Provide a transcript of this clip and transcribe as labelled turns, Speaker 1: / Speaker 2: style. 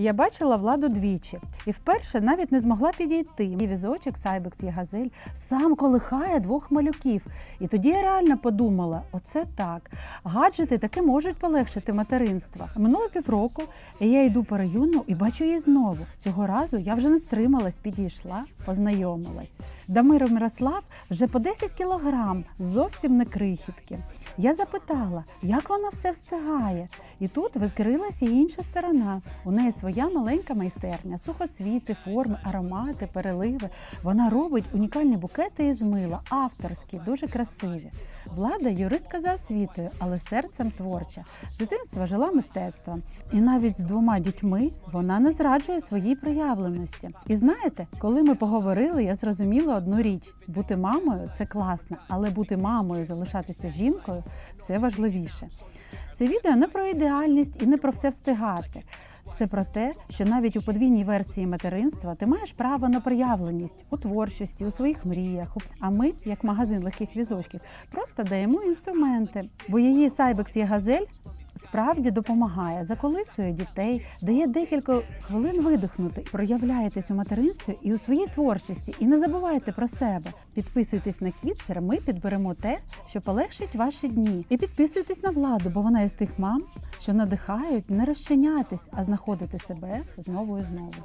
Speaker 1: Я бачила владу двічі і вперше навіть не змогла підійти. Мій візочок Сайбекс є газель сам колихає двох малюків. І тоді я реально подумала: оце так. Гаджети таки можуть полегшити материнство. Минуло півроку, і я йду по району і бачу її знову. Цього разу я вже не стрималась, підійшла, познайомилась. Дамир Мирослав вже по 10 кілограм, зовсім не крихітки. Я запитала, як вона все встигає. І тут відкрилася її інша сторона. У неї своя маленька майстерня, сухоцвіти, форми, аромати, переливи. Вона робить унікальні букети із мила, авторські, дуже красиві. Влада юристка за освітою, але серцем творча. З дитинства жила мистецтвом. І навіть з двома дітьми вона не зраджує своїй проявленості. І знаєте, коли ми поговорили, я зрозуміла одну річ: бути мамою це класно, але бути мамою, залишатися жінкою це важливіше. Це відео не про ідеальність і не про все встигати. Це про те, що навіть у подвійній версії материнства ти маєш право на проявленість у творчості, у своїх мріях. А ми, як магазин легких візочків, просто даємо інструменти. Бо її Сайбекс є газель. Справді допомагає, заколисує дітей, дає декілька хвилин видихнути. Проявляєтесь у материнстві і у своїй творчості. І не забувайте про себе. Підписуйтесь на Кіцер, ми підберемо те, що полегшить ваші дні. І підписуйтесь на владу, бо вона із тих мам, що надихають не розчинятись, а знаходити себе знову і знову.